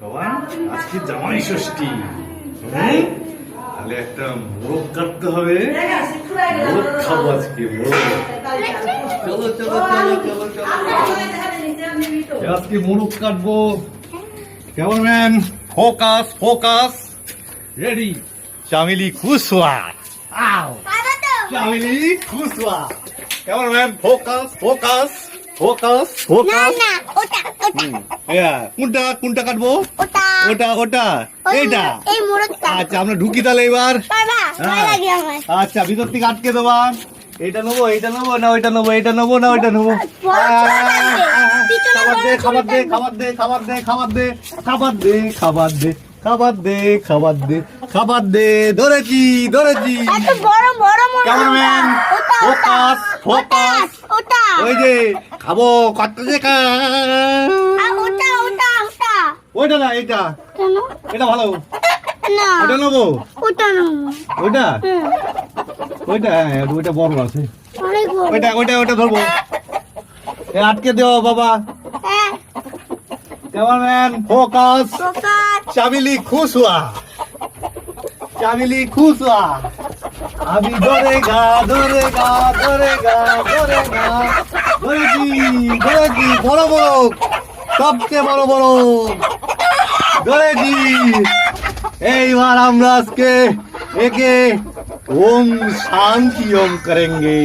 বাবা আজকে জামাই ষষ্ঠী? তাহলে একটা মোরগ কাটতে হবে। মোরগ খাব আজকে মোরগ। চলো চলো চলো চলো চলো। আজকে মোরগ কাটবো। কেমন man focus focus. Ready. Chameli খুশ আও। চামিলি খুশ হওয়া কেমন man focus focus. Focus focus না ওটা ওটা। হ্যাঁ কোনটা কোনটা কাটবো? ওটা। ওটা ওটা এইটা। এই মোড়কটা আচ্ছা আমরা ঢুকি তাহলে এবার। বাবা ভয় হ্যাঁ। লাগে আমার। আচ্ছা ভিতর থেকে আটকে দেবা। এইটা নেব এইটা নেব না ওইটা নেব এটা নেব না ওইটা নেব। খাবার দে খাবার দে খাবার দে খাবার দে খাবার দে খাবার দে খাবার দে। খাবার দে খাবার দে খাবার দে ধরেছি ধরেছি। বড় বড় ক্যামেরাম্যান ওটা ওটা ফোকাস ফোকাস ওই যে খাব কত যে ওইটা না এইটা। এটা ভালো। ওটা নেব? ওটা ওইটা? ওইটা হ্যাঁ ওইটা বড় আছে। ওইটা ওইটা ওইটা ধরবো। এ আটকে দেও বাবা। कैमरामैन फोकस चाबिली खुश हुआ चाबिली खुश हुआ अभी दौड़ेगा दौड़ेगा दौड़ेगा दौड़ेगा दौड़ेगी दौड़ेगी बड़ो बड़ो सबसे বড় বড় দৌড়েছি এইবার আমরা আজকে একে ওম শাंति ओम करेंगे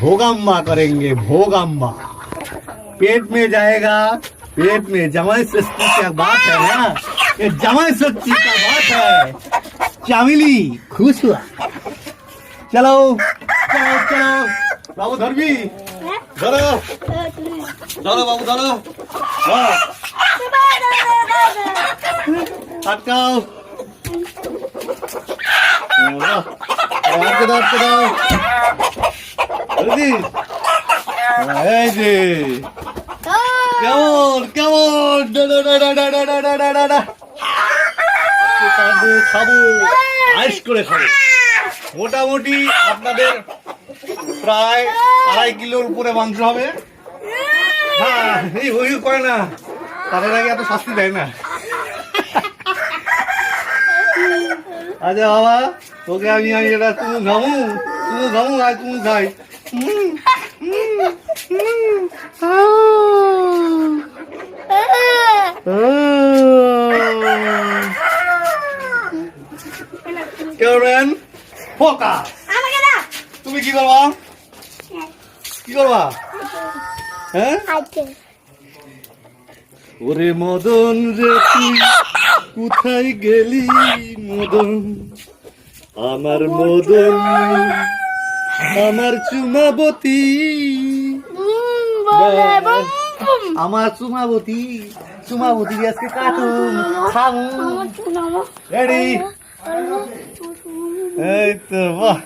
भोगाम्बा करेंगे भोगाम्बा पेट में जाएगा पेट में जमाई सस्ती क्या बात है ना? ये जमाई सस्ती का बात है? चावली खुश हुआ। चलो चलो चलो। बाबू धर्मी चलो चलो बाबू चलो हटकाओ। अटकाओ अटकाओ हाँ, जी। কেমন কেমন খাব আইস করে খাব মোটামুটি আপনাদের প্রায় আড়াই কিলোর উপরে মাংস হবে হ্যাঁ এই হই করে না তাদের আগে এত শাস্তি দেয় না আচ্ছা বাবা তোকে আমি আমি এটা তুমি ঘামু তুমি ঘামু আর তুমি খাই কেমন ফোকাস তুমি কি করবা? কি করবা? হ্যাঁ? ওরে মদন রে তুই কোথায় গেলি মদন? আমার মদন আমার চুমাবতী। আমার চুমাবতী। চুমা বুদি আজকে রেডি এই তো, বাহ।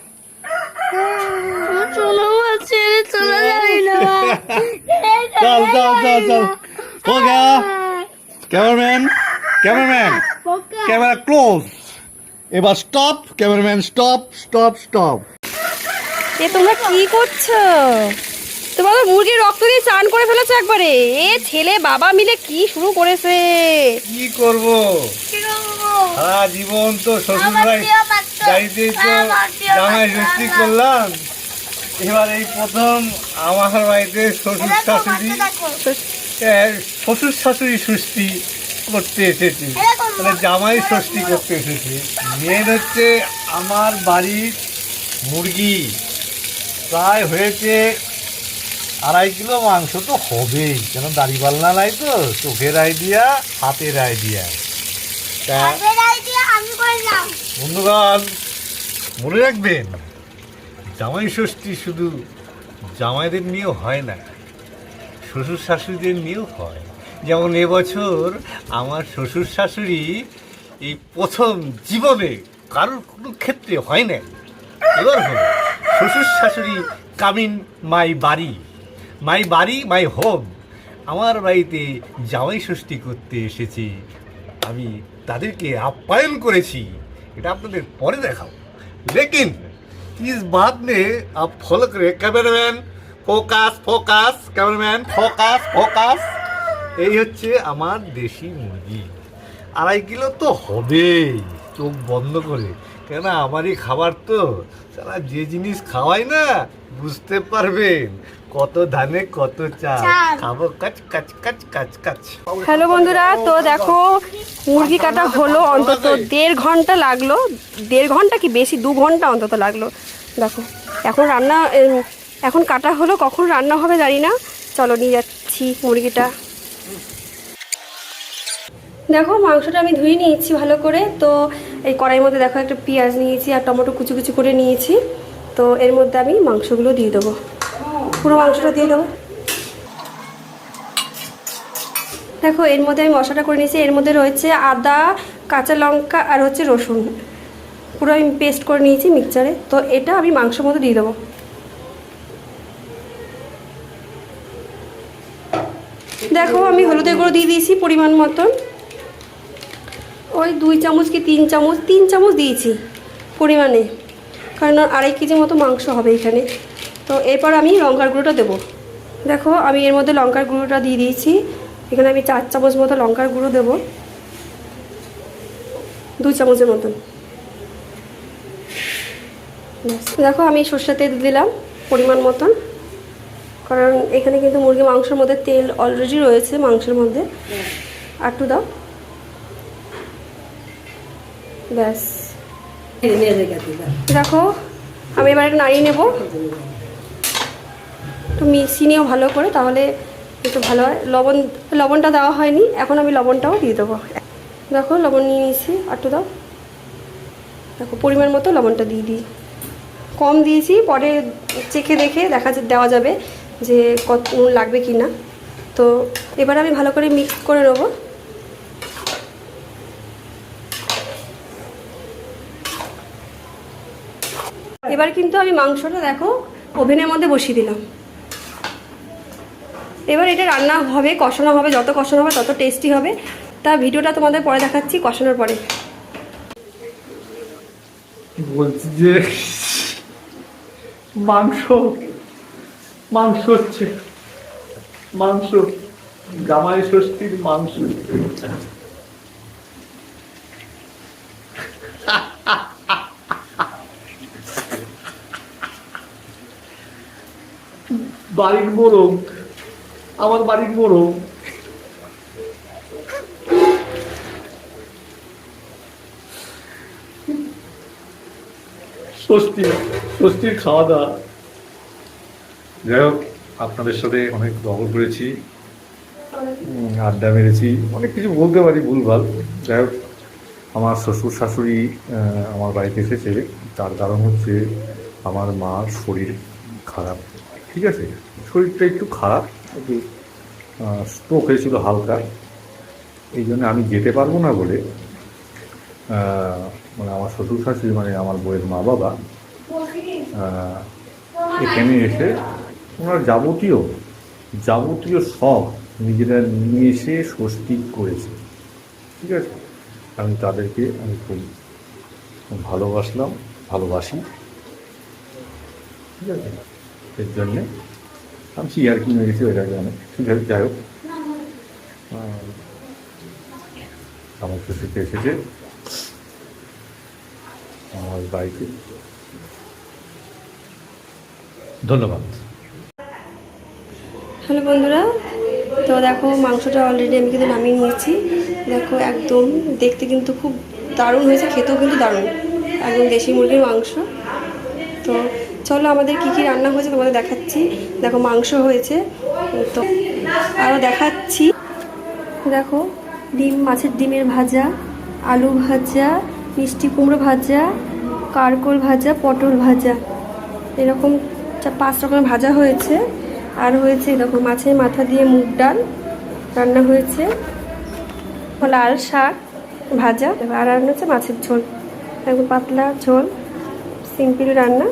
Cameraman camera close. এবার stop cameraman stop stop stop এ, তোমরা কি করছ? তোমাদের মুরগির রক্ত দিয়ে চান করে ফেলেছো একবারে। এ ছেলে বাবা মিলে কি শুরু করেছে? কি করব? সারা জীবন তো শ্বশুর ভাই বাড়িতে তো জামাই ষষ্ঠী করলাম। এবার এই প্রথম আমার বাড়িতে শ্বশুর শাশুড়ি শ্বশুর শাশুড়ি ষষ্ঠী করতে এসেছি। মানে জামাই ষষ্ঠী করতে এসেছি। মেন হচ্ছে আমার বাড়ির মুরগি। প্রায় হয়েছে আড়াই কিলো মাংস তো হবেই। কেন দাড়ি দাড়িপাল্লা নাই তো? চোখের আইডিয়া হাতের আইডিয়া তা বন্ধুগণ মনে রাখবেন জামাই ষষ্ঠী শুধু জামাইদের নিয়েও হয় না শ্বশুর শাশুড়িদের নিয়েও হয়। যেমন এবছর আমার শ্বশুর শাশুড়ি এই প্রথম জীবনে কারোর কোনো ক্ষেত্রে হয় না এবার হলো শ্বশুর শাশুড়ি কামিন মাই বাড়ি। মাই বাড়ি মাই হোম আমার বাড়িতে জামাই ষষ্ঠী করতে এসেছি আমি তাদেরকে আপ্যায়ন করেছি এটা আপনাদের পরে দেখাও লেকিন इस बात में आप फॉलो करें cameraman focus focus cameraman focus focus এই হচ্ছে আমার দেশি মুরগি আড়াই কিলো তো হবেই চোখ বন্ধ করে কেন আমারই খাবার তো সারা যে জিনিস খাওয়াই না বুঝতে পারবেন কত ধানে কত চাল। খাব কাচ কাচ কাচ কাচ কাচ। হ্যালো বন্ধুরা তো দেখো মুরগি কাটা হলো অন্তত দেড় ঘণ্টা লাগল। দেড় ঘণ্টা কি বেশি? দু ঘণ্টা অন্তত লাগল। দেখো এখন রান্না এখন কাটা হলো কখন রান্না হবে জানি না। চলো নিয়ে যাচ্ছি মুরগিটা। দেখো মাংসটা আমি ধুয়ে নিয়েছি ভালো করে। তো এই কড়াইয়ের মধ্যে দেখো একটা পেঁয়াজ নিয়েছি আর টমেটো কুচি কুচি করে নিয়েছি। তো এর মধ্যে আমি মাংসগুলো দিয়ে দেবো। পুরো মাংসটা দিয়ে দেবো। দেখো, এর মধ্যে আমি মশলাটা করে নিয়েছি। এর মধ্যে রয়েছে আদা, কাঁচা লঙ্কা আর হচ্ছে রসুন। পুরো আমি পেস্ট করে নিয়েছি মিক্সচারে তো এটা আমি মাংসের মধ্যে দিয়ে দেবো। দেখো, আমি হলুদের গুঁড়ো দিয়ে দিয়েছি পরিমাণ মতন। ওই দুই চামচ কি তিন চামচ? তিন চামচ দিয়েছি পরিমাণে। কারণ আড়াই কেজি মতো মাংস হবে এখানে। তো এরপর আমি লঙ্কার গুঁড়োটা দেবো। দেখো আমি এর মধ্যে লঙ্কার গুঁড়োটা দিয়ে দিয়েছি। এখানে আমি চার চামচ মতো লঙ্কার গুঁড়ো দেবো। দুই চামচের মতন। দেখো আমি সর্ষের তেল দিলাম পরিমাণ মতন। কারণ এখানে কিন্তু মুরগি মাংসের মধ্যে তেল অলরেডি রয়েছে মাংসের মধ্যে। আর একটু দাও। ব্যাস। দেখো আমি এবার একটু নাড়িয়ে নেব। একটু মিক্সি নিয়েও ভালো করে, তাহলে একটু ভালো হয়। লবণ, লবণটা দেওয়া হয়নি, এখন আমি লবণটাও দিয়ে দেবো। দেখো, লবণ নিয়ে নিয়েছি একটু দাও। দেখো, পরিমাণ মতো লবণটা দিয়ে দিই। কম দিয়েছি, পরে চেখে দেখে দেখা দেওয়া যাবে যে কত নুন লাগবে কি না। তো এবার আমি ভালো করে মিক্স করে নেব। এবার কিন্তু আমি মাংসটা, দেখো, ওভেনের মধ্যে বসিয়ে দিলাম। এবার এটা রান্না হবে, কষানো হবে, যত কষানো হবে তত টেস্টি হবে। তা ভিডিওটা তোমাদের পরে দেখাচ্ছি, কষানোর পরে। বলছি যে, মাংস মাংস হচ্ছে, মাংস, জামাই ষষ্ঠীর মাংস। বাড়ির মোরগ আমার বাড়ির মোরগ ষষ্ঠী ষষ্ঠীর খাওয়া দাওয়া যাই হোক, আপনাদের সাথে অনেক গল্প করেছি আড্ডা মেরেছি, অনেক কিছু বলতে পারি, ভুলভাল। যাই হোক, আমার শ্বশুর, শাশুড়ি আমার বাড়িতে এসেছে। তার কারণ হচ্ছে আমার মার শরীর খারাপ, ঠিক আছে? শরীরটা একটু খারাপ। একটু স্ট্রোক হয়েছিল হালকা। এই জন্য আমি যেতে পারব না বলে মানে আমার শ্বশুর শাশুড়ি মানে আমার বইয়ের মা বাবা এখানে এসে ওনার যাবতীয় যাবতীয় সব নিজেরা নিয়ে এসে স্বস্তি করেছে। ঠিক আছে? আমি তাদেরকে আমি খুব ভালোবাসলাম, ভালোবাসি। ঠিক আছে? এর জন্যে আমি আর কি মেরেছি ওইটাকে অনেক ঠিক আছে যাই হোক আমার খুশিতে এসেছে আমার বাড়িতে ধন্যবাদ হ্যালো বন্ধুরা তো দেখো মাংসটা অলরেডি আমি কিন্তু নামিয়ে নিয়েছি দেখো একদম দেখতে কিন্তু খুব দারুণ হয়েছে খেতেও কিন্তু দারুণ একদম দেশি মুরগির মাংস তো চলো, আমাদের কী কী রান্না হয়েছে তোমাদের দেখাচ্ছি। দেখো, মাংস হয়েছে। তো আরও দেখাচ্ছি। দেখো, ডিম, মাছের ডিমের ভাজা, আলু ভাজা, মিষ্টি কুমড়ো ভাজা, কারকোল ভাজা, পটল ভাজা। এরকম পাঁচ রকমের ভাজা হয়েছে। আর হয়েছে, দেখো, মাছের মাথা দিয়ে মুগ ডাল রান্না হয়েছে। লাল শাক ভাজা। আর রান্না হচ্ছে মাছের ঝোল। একদম পাতলা ঝোল। সিম্পল রান্না।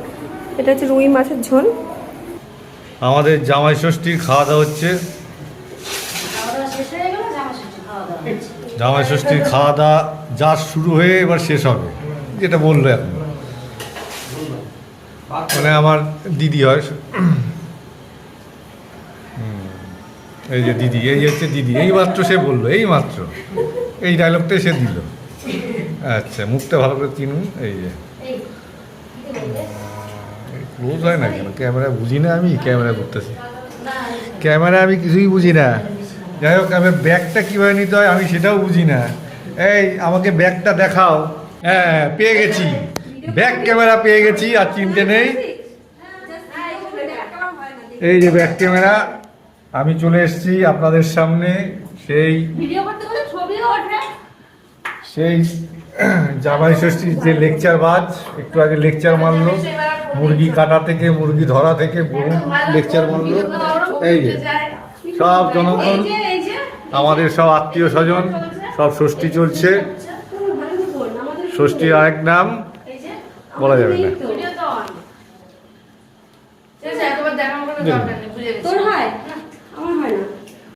এটা হচ্ছে রুই মাছের ঝোল। আমাদের জামাই ষষ্ঠীর খাওয়া দাওয়া হচ্ছে। জামাই ষষ্ঠীর খাওয়া দাওয়া যা শুরু হয়ে এবার শেষ হবে, যেটা বলল এখন মানে আমার দিদি হয়। এই যে দিদি, এই হচ্ছে দিদি, এই মাত্র সে বলল, এই মাত্র। এই ডায়লগটাই সে দিল। আচ্ছা মুখটা ভালো করে চিনুন, এই যে। ক্লোজ হয় না কেন? ক্যামেরা বুঝি না আমি ক্যামেরা করতেছি ক্যামেরা আমি কিছুই বুঝি না। যাই হোক আমি ব্যাগটা কীভাবে নিতে হয় আমি সেটাও বুঝি না। এই আমাকে ব্যাগটা দেখাও। হ্যাঁ পেয়ে গেছি। ব্যাক ক্যামেরা পেয়ে গেছি আর চিনতে নেই। এই যে ব্যাক ক্যামেরা আমি চলে এসেছি আপনাদের সামনে। সেই সেই জামাই ষষ্ঠীর যে লেকচার বাজ একটু আগে লেকচার মারলো মুরগি কাটা থেকে মুরগি ধরা থেকে বহু লেকচার মারলো এই যে সব জনগণ আমাদের সব আত্মীয় স্বজন সব ষষ্ঠী চলছে ষষ্ঠীর আরেক নাম বলা যাবে না